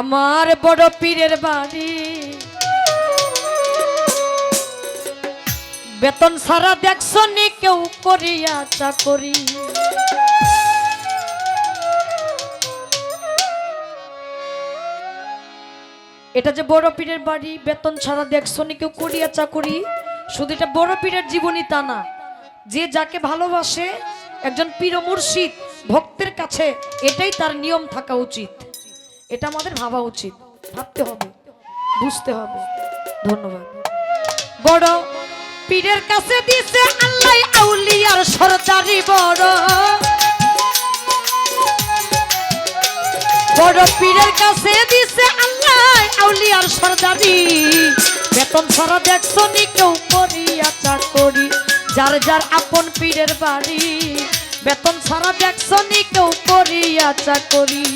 আমার বড় পীরের বাড়ি। বেতন সারা দেখছ নি কেউ করিয়া চাকরি। এটা যে বড় পীরের বাড়ি, বেতন ছাড়া দেখছ নি কেউ করিয়া চাকরি? শুধু এটা বড় পীরের জীবনী তা না। যে যাকে ভালোবাসে, একজন পীর মুর্শিদ, ভক্তের কাছে এটাই তার নিয়ম থাকা উচিত। এটা আমাদের ভাবা উচিত। ভাবতে হবে, বুঝতে হবে। ধন্যবাদ। বড় পীরের কাছে দিছে আল্লাহ আউলিয়ার সরদারি বড়। বড় পীরের কাছে দিছে আল্লাহ আউলিয়ার সরদারি। বেতন ছাড়া দেখছ নি কেউ করিয়া চাকরি, যার যার আপন পীরের বাড়ি। বেতন ছাড়া দেখছ নি কেউ করিয়া চাকরি।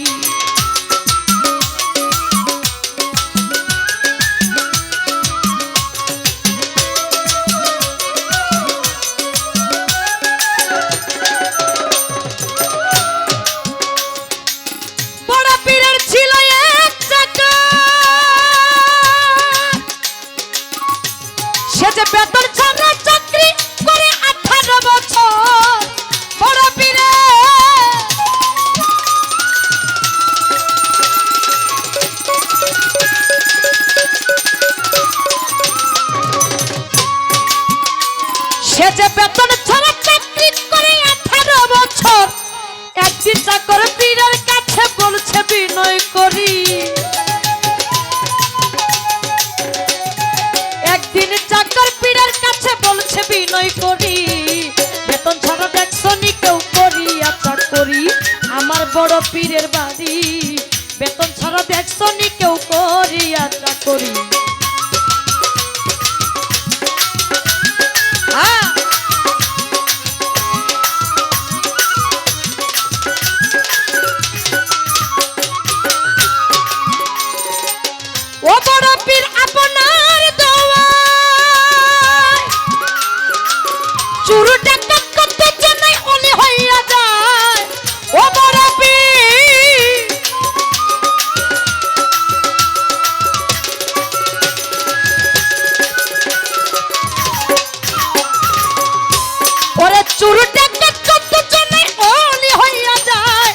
ডাকাত করতে চেন্নাই অলি হইয়া যায়।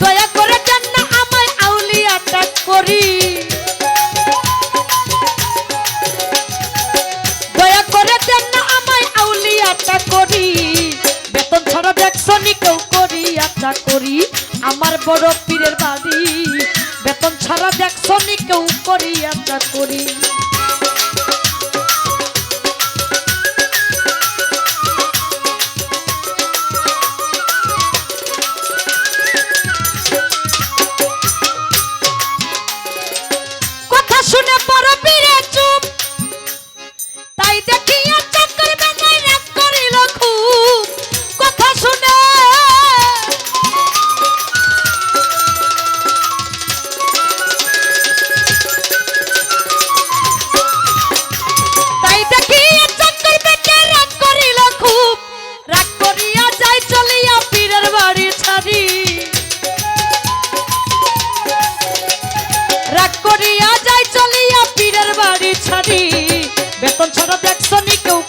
দয়া করে দেন না আমায় দয়া করে দেন না আমায় আউলিয়াটা করি। বেতন ছাড়া দেখছ নি কেউ করি আটা করি। আমার বড় পীরের বাড়ি। বেতন ছাড়া দেখছ নি কেউ করি আটা করি।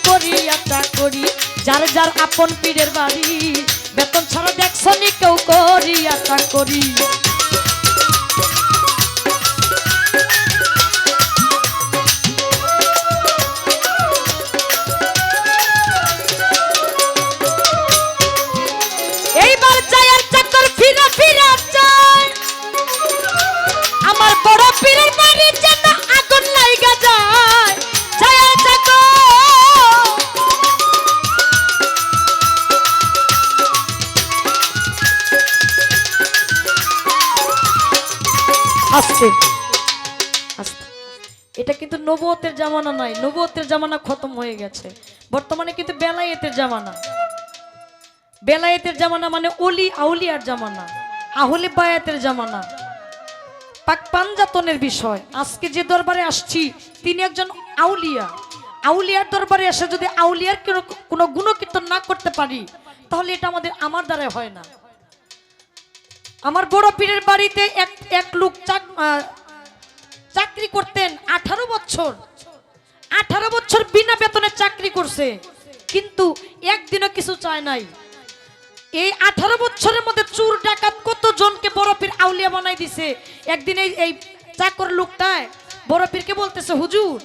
নি কেউ করি। যার যার আপন পীরের বাড়ি, বেতন ছাড়া দেখছ নি কেউ করিয়া করি। কিন্তু জামানা নয় নবুয়তের জামানা খতম হয়ে গেছে। বর্তমানে কিন্তু বেলায়েতের জামানা। বেলায়েতের জামানা মানে অলি আউলিয়ার জামানা, আহলে বায়াতের জামানা। পাক পাঞ্জাতনের বিষয়, আজকে যে দরবারে আসছি, তিনি একজন আউলিয়া। আউলিয়ার দরবারে এসে যদি আউলিয়ার কোনো- কোনো গুণকীর্তন না করতে পারি, তাহলে এটা আমাদের আমার দ্বারা হয় না। আমার বড় পীরের বাড়িতে এক এক লোক চাক আহ, করতেন আঠারো বছর। আঠারো বছর বিনা বেতনে চাকরি করছে। কিন্তু একদিনও কিছু চায় নাই। এই আঠারো বছরের মধ্যে চুর ডাকাত কত জনকে বরফির আউলিয়া বানাই দিছে? একদিন এই এই চাকর লোকটায় বরফিরকে বলতেছে হুজুর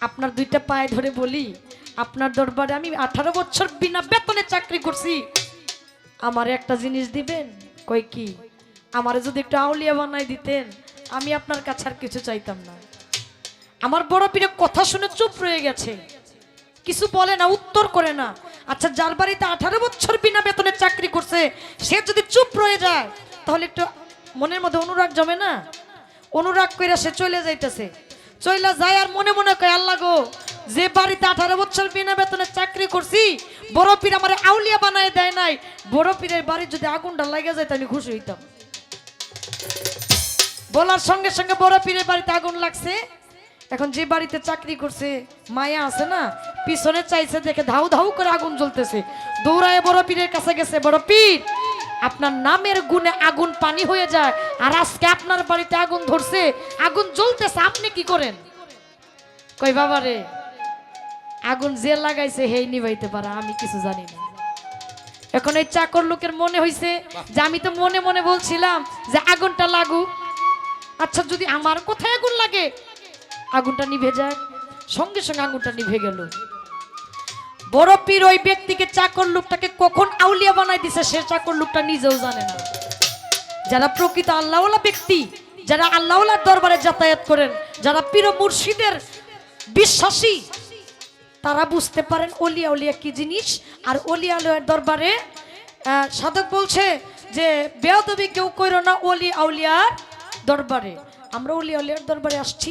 আপনার দুইটা পায়ে ধরে বলি আপনার দরবারে আমি আঠারো বছর বিনা বেতনে চাকরি করছি। আমার একটা জিনিস দিবেন? কই কি? আমারে যদি একটু আউলিয়া বানাই দিতেন আমি আপনার কাছে আর কিছু চাইতাম না। আমার বড় পীরের কথা শুনে চুপ রয়ে গেছে। কিছু বলে না, উত্তর করে না। আচ্ছা যার বাড়িতে আঠারো বছর বিনা বেতনে চাকরি করছে, সে যদি চুপ রয়ে যায়, তাহলে একটু মনের মধ্যে অনুরাগ জমে না? অনুরাগ করে সে চলে যাইতেছে। চলে যায় আর মনে মনে কয়, আল্লাহ গো, যে বাড়িতে আঠারো বছর বিনা বেতনে চাকরি করছি, বড় পীর আমার আউলিয়া বানায় দেয় নাই। বড় পীরের বাড়ি যদি আগুনটা লাগে যায়, তাহলে খুশি হইতাম। বলার সঙ্গে সঙ্গে বড় পীরের বাড়িতে আগুন লাগছে। এখন যে বাড়িতে চাকরি করছে, মায়া আছে না? পিছনে চাইছে দেখে ধাউ ধাউ করে আগুন জ্বলতেছে। দৌড়ায় বড় পীরের কাছে গেছে, বড় পীর, আপনার নামের গুণে আগুন পানি হয়ে যায়, আর আজকে আপনার বাড়িতে আগুন ধরছে, আগুন জ্বলতেছে, আপনি কি করেন? কই বাবা রে, আগুন যে লাগাইছে, হেই নিভাইতে পারা, আমি কিছু জানি না। এখন এই চাকর লোকের মনে হইছে যে আমি তো মনে মনে বলছিলাম যে আগুনটা লাগুক। আচ্ছা যদি আমার কোথায় আগুন লাগে? আগুনটা নিভে যায়। সঙ্গে সঙ্গে আগুনটা নিভে গেল। বড় পীর ওই ব্যক্তিকে চাকর লোকটাকে কখন আউলিয়া বানাই দিছে, সে চাকর লোকটা নিজেও জানে না। যারা প্রকৃত আল্লাহওয়ালা ব্যক্তি, যারা আল্লাহওয়ালার দরবারে যাতায়াত করেন, যারা পীর মুর্শিদের বিশ্বাসী, তারা বুঝতে পারেন অলিয়া উলিয়া কি জিনিস। আর অলিয়া উলিয়ার দরবারে সাধক বলছে যে, বেয়াদবি কেউ কইরো না, অলি আউলিয়ার দরবারে। আমরা অলিয়া উলিয়ার দরবারে আসছি,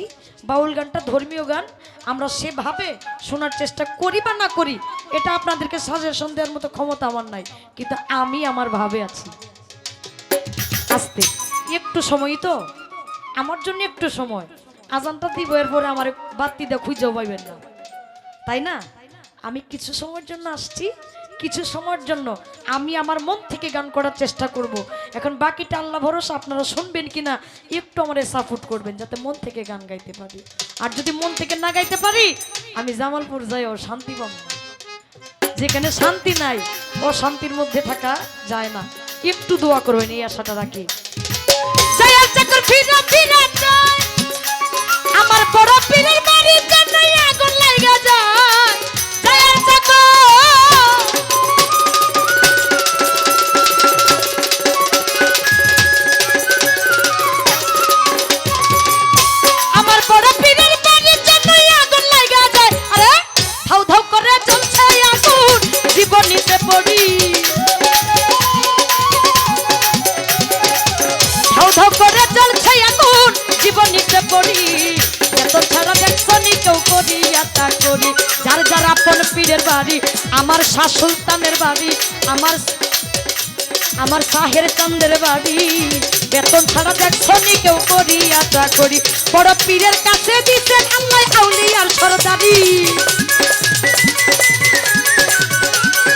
বাউল গানটা ধর্মীয় গান। আমরা সেভাবে শোনার চেষ্টা করি বা না করি, এটা আপনাদেরকে সাজেশন দেওয়ার মতো ক্ষমতা আমার নাই, কিন্তু আমি আমার ভাবে আছি। আসতে। একটু সময়ই তো? আমার জন্য একটু সময়। আজানটা দিব, এরপরে আমার বাতি দিয়ে খুঁজেও পাইবেন না। তাই না? আমি কিছু সময়ের জন্য আসছি, কিছু সময়ের জন্য আমি আমার মন থেকে গান করার চেষ্টা করব। এখন বাকিটা আল্লাহ ভরসা, আপনারা শুনবেন কিনা? একটু আমার সাপোর্ট করবেন, যাতে মন থেকে গান গাইতে পারি। আর যদি মন থেকে না গাইতে পারি, আমি জামালপুর যাই, ও শান্তি পাব যেখানে শান্তি নাই ও শান্তির মধ্যে থাকা যায় না। একটু দোয়া করবেন, এই আশাটা রাখি। ফিরা ফিরা! আমার শাহ সুলতানের বাড়ি, আমার আমার সাহের চন্দ্রের বাড়ি। বেতন ছাড়া দেখছ নি কেউ করি আশা করি। বড় পীরের কাছে দিচ্ছেন আল্লাহ আউলিয়ার সরদারি।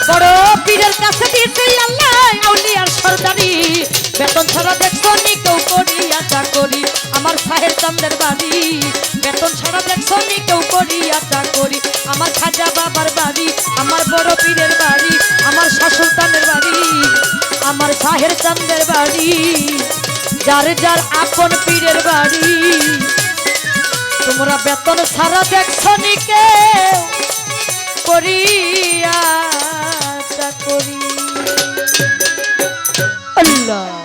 বড় পীরের কাছে দিয়েছে আল্লাহ আউলিয়ার সরদারি। বেতন ছাড়া দেখছ নি কেউ করি আশা করি। আমার সাহের চন্দ্রের বাড়ি। বেতন ছাড়া দেখছ নি কেউ করি আশা করি। পীরা বাবার বাড়ি, আমার বড় পীরের বাড়ি, আমার শাসুলতানের বাড়ি, আমার শাহের চান্দের বাড়ি, যার যার আপন পীরের বাড়ি। তোমরা বেতন সারা দেখছ নিকে করিয়া করি আল্লাহ।